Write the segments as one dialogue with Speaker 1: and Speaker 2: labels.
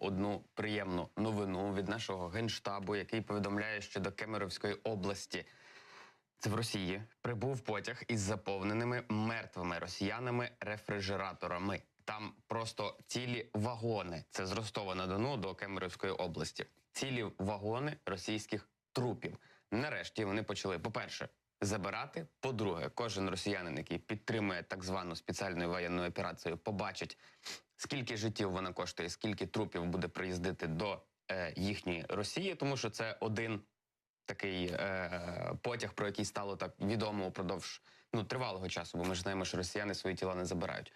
Speaker 1: одну приємну новину від нашого генштабу, який повідомляє, що до Кемеровської області. Це в Росії прибув потяг із заповненими мертвими росіянами рефрижераторами. Там просто цілі вагони. Це з Ростова на Дону до Кемеровської області. Цілі вагони російських трупів. Нарешті вони почали, по-перше, забирати. По-друге, кожен росіянин, який підтримує так звану спеціальну воєнну операцію, побачить, скільки життів вона коштує, скільки трупів буде приїздити до е, їхньої Росії, тому що це один такий е, потяг, про який стало так відомо упродовж ну, тривалого часу, бо ми ж знаємо, що росіяни свої тіла не забирають.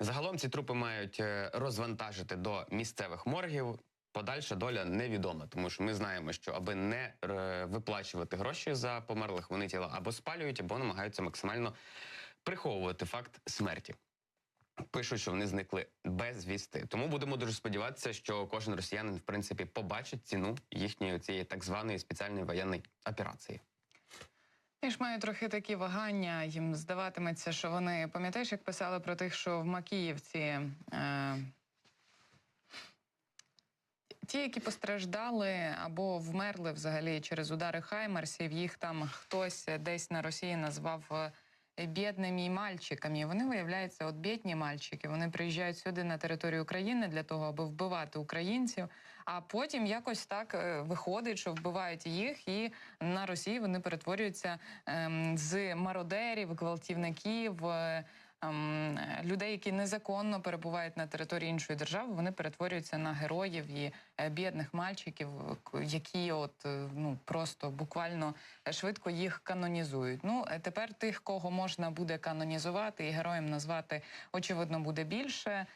Speaker 1: Загалом ці трупи мають е, розвантажити до місцевих моргів. Подальша доля невідома, тому що ми знаємо, що аби не е, виплачувати гроші за померлих, вони тіла або спалюють, або намагаються максимально приховувати факт смерті. Пишуть, що вони зникли безвісти. Тому будемо дуже сподіватися, що кожен росіянин, в принципі, побачить ціну їхньої цієї так званої спеціальної воєнної операції.
Speaker 2: Я ж маю трохи такі вагання. Їм здаватиметься, що вони пам'ятаєш, як писали про тих, що в Макіївці. Е... Ті, які постраждали або вмерли взагалі через удари Хаймерсів, їх там хтось десь на Росії назвав е, бідними мальчиками. Вони виявляються, от бідні мальчики. Вони приїжджають сюди на територію України для того, аби вбивати українців. А потім якось так е, виходить, що вбивають їх, і на Росії вони перетворюються ем, з мародерів, гвалтівників. Е, ем, людей, які незаконно перебувають на території іншої держави, вони перетворюються на героїв і е, бідних мальчиків, які от е, ну просто буквально швидко їх канонізують. Ну е, тепер тих, кого можна буде канонізувати і героєм назвати, очевидно, буде більше.